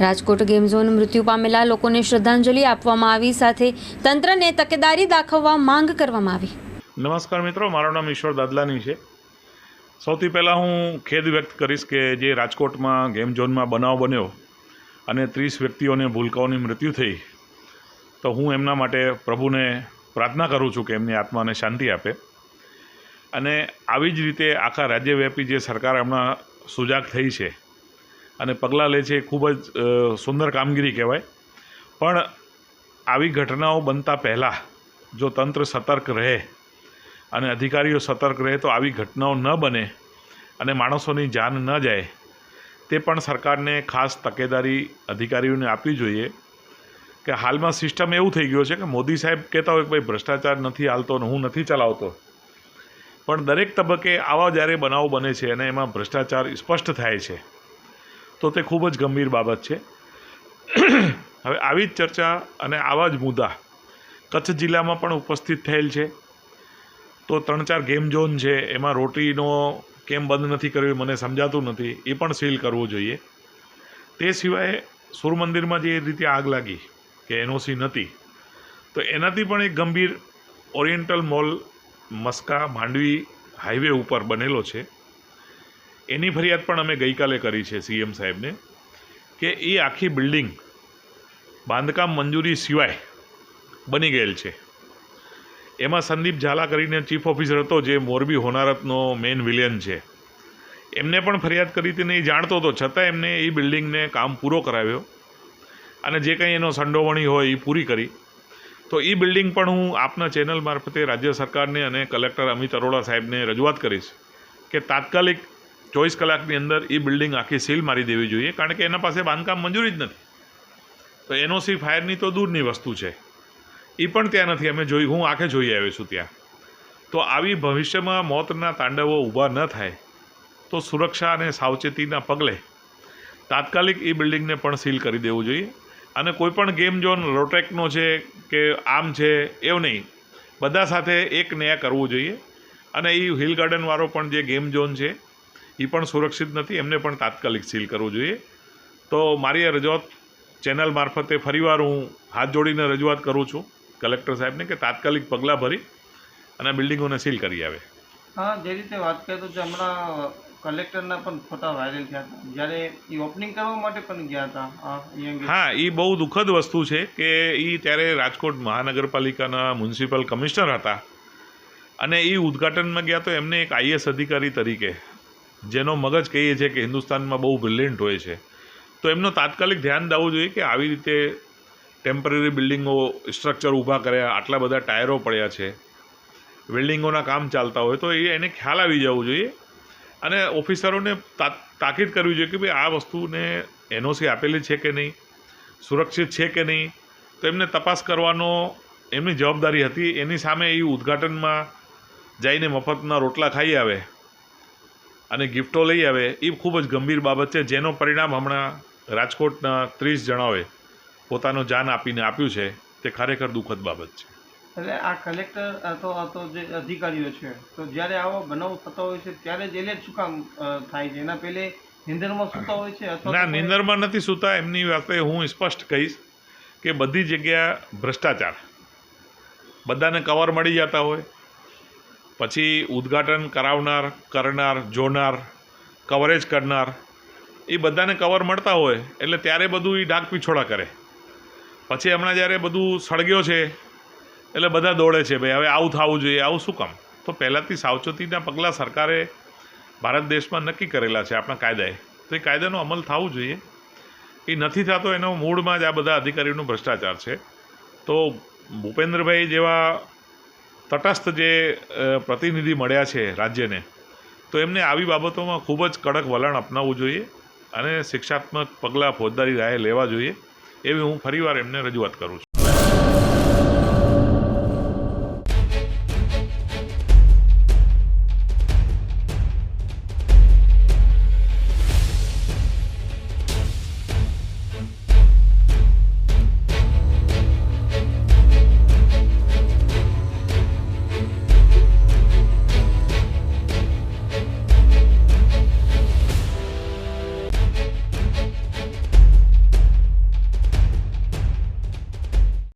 Rajkot game zone મૃત્યુ પામેલા લોકોને શ્રદ્ધાંજલિ આપવામાં આવી સાથે તંત્રને તકેદારી દાખવવા માંગ કરવામાં આવી. નમસ્કાર મિત્રો, મારું નામ ઈશ્વર દાદલાની છે. સૌથી પહેલાં હું ખેદ વ્યક્ત કરીશ કે જે રાજકોટમાં ગેમ ઝોનમાં બનાવ બન્યો અને ત્રીસ વ્યક્તિઓને ભૂલકાઓની મૃત્યુ થઈ, તો હું એમના માટે પ્રભુને પ્રાર્થના કરું છું કે એમની આત્માને શાંતિ આપે. અને આવી જ રીતે આખા રાજ્યવ્યાપી જે સરકાર હમણાં સુજાગ થઈ છે અને પગલાં લે છે એ ખૂબ જ સુંદર કામગીરી કહેવાય. પણ આવી ઘટનાઓ બનતા પહેલાં જો તંત્ર સતર્ક રહે અને અધિકારીઓ સતર્ક રહે તો આવી ઘટનાઓ ન બને અને માણસોની જાન ન જાય, તે પણ સરકારને ખાસ તકેદારી અધિકારીઓને આપવી જોઈએ કે હાલમાં સિસ્ટમ એવું થઈ ગયો છે કે મોદી સાહેબ કહેતા હોય કે ભાઈ ભ્રષ્ટાચાર નથી હાલતો અને હું નથી ચલાવતો. પણ દરેક તબક્કે આવા જ્યારે બનાવો બને છે અને એમાં ભ્રષ્ટાચાર સ્પષ્ટ થાય છે તો તે ખૂબ જ ગંભીર બાબત છે. હવે આવી જ ચર્ચા અને આવા જ મુદ્દા કચ્છ જિલ્લામાં પણ ઉપસ્થિત થયેલ છે. તો ત્રણ ચાર ગેમ ઝોન છે, એમાં રોટરીનો કેમ બંધ નથી કર્યો મને સમજાતું નથી, એ પણ સીલ કરવું જોઈએ. તે સિવાય સૂર્યમંદિરમાં જે રીતે આગ લાગી કે એનઓસી નથી, તો એનાથી પણ એક ગંભીર oriental mall Maska Mandvi highway ઉપર બનેલો છે. એની ફરિયાદ પણ અમે ગઈકાલે કરી છે સીએમ સાહેબને, કે એ આખી બિલ્ડિંગ બાંધકામ મંજૂરી સિવાય બની ગયેલ છે. એમાં સંદીપ ઝાલા કરીને ચીફ ઓફિસર હતો જે મોરબી હોનારતનો મેઇન વિલિયન છે. એમને પણ ફરિયાદ કરી હતી ને એ જાણતો હતો. છતાં એમને એ બિલ્ડિંગને કામ પૂરો કરાવ્યો અને જે કંઈ એનો સંડોવણી હોય એ પૂરી કરી. તો એ બિલ્ડિંગ પણ હું આપના ચેનલ મારફતે રાજ્ય સરકારને અને કલેક્ટર અમિત અરોડા સાહેબને રજૂઆત કરીશ કે તાત્કાલિક ચોવીસ કલાકની અંદર એ બિલ્ડિંગ આખી સીલ મારી દેવી જોઈએ, કારણ કે એના પાસે બાંધકામ મંજૂરી જ નથી. તો એનઓસી ફાયરની તો દૂરની વસ્તુ છે. એ પણ ત્યાં નથી. અમે જોઈ, હું આંખે જોઈ આવ્યો છું ત્યાં. તો આવી ભવિષ્યમાં મોતના તાંડવો ઊભા ન થાય, તો સુરક્ષા અને સાવચેતીના પગલે તાત્કાલિક એ બિલ્ડિંગને પણ સીલ કરી દેવું જોઈએ. અને કોઈપણ ગેમ ઝોન રોટેકનો છે કે આમ છે, એવું નહીં. બધા સાથે એક ન્યાય કરવું જોઈએ. અને એ હિલ ગાર્ડનવાળો પણ જે ગેમ ઝોન છે એ પણ સુરક્ષિત નથી એમને પણ તાત્કાલિક સીલ કરવું જોઈએ. તો મારી આ રજૂઆત ચેનલ મારફતે ફરીવાર હું હાથ જોડીને રજૂઆત કરું છું કલેક્ટર સાહેબને કે તાત્કાલિક પગલાં ભરી અને આ બિલ્ડિંગોને સીલ કરી આવે. હા જે રીતે વાત કરીએ તો હમણાં કલેક્ટરના પણ ફોટા વાયરલ થયા હતા. જ્યારે એ ઓપનિંગ કરવા માટે પણ ગયા હતા હા એ બહુ દુઃખદ વસ્તુ છે કે એ ત્યારે રાજકોટ મહાનગરપાલિકાના મ્યુનિસિપલ કમિશનર હતા. અને એ ઉદ્ઘાટનમાં ગયા તો એમને એક આઈએસ અધિકારી તરીકે જેનો મગજ કહીએ છીએ કે હિન્દુસ્તાનમાં બહુ બ્રિલિયન્ટ હોય છે. તો એમનો તાત્કાલિક ધ્યાન દેવું જોઈએ કે આવી રીતે ટેમ્પરરી બિલ્ડિંગો સ્ટ્રક્ચર ઊભા કર્યા, આટલા બધા ટાયરો પડ્યા છે. બિલ્ડિંગોના કામ ચાલતા હોય તો એ એને ખ્યાલ આવી જવું જોઈએ. અને ઓફિસરોને તાકીદ કરવી જોઈએ કે ભાઈ આ વસ્તુને એનઓસી આપેલી છે કે નહીં, સુરક્ષિત છે કે નહીં. તો એમને તપાસ કરવાનો એમની જવાબદારી હતી. એની સામે એ ઉદ્ઘાટનમાં જઈને મફતના રોટલા ખાઈ આવે. અને ગિફ્ટો લઈ આવે એ ખૂબ જ ગંભીર બાબત છે જેનો પરિણામ હમણાં રાજકોટના ત્રીસ જણાઓએ પોતાનો જાન આપીને આપ્યું છે તે ખરેખર દુઃખદ બાબત છે. એટલે આ કલેક્ટર અથવા તો જે અધિકારીઓ છે તો જ્યારે આવો બનાવ થતો હોય છે ત્યારે જ એલર્ટ શું કામ થાય છે? એના પહેલે નિંદરમાં સૂતા હોય છે ના નિંદરમાં નથી સૂતા એમની વાતે હું સ્પષ્ટ કહીશ કે બધી જગ્યા ભ્રષ્ટાચાર. બધાને કવર મળી જતા હોય પછી ઉદ્ઘાટન કરાવનાર, કરનાર, જોનાર કવરેજ કરનાર, એ બધાને કવર મળતા હોય એટલે ત્યારે બધું એ ડાક પીછોડા કરે. પછી હમણાં જ્યારે બધું સળગ્યો છે, એટલે બધા દોડે છે, ભાઈ હવે આવું થવું જોઈએ, આવું શું કામ? તો પહેલાંથી સાવચેતીના પગલાં સરકારે ભારત દેશમાં નક્કી કરેલા છે આપણા કાયદાએ. તો એ કાયદાનો અમલ થવું જોઈએ. એ નથી થતો એનો મૂળમાં જ આ બધા અધિકારીઓનો ભ્રષ્ટાચાર છે. તો ભૂપેન્દ્રભાઈ જેવા તટસ્થ જે પ્રતિનિધિ મળ્યા છે રાજ્યને, તો એમને આવી બાબતોમાં ખૂબ જ કડક વલણ અપનાવવું જોઈએ અને શિક્ષાત્મક પગલાં ફોજદારી રાહે લેવા જોઈએ. એવી હું ફરીવાર એમને રજૂઆત કરું છું.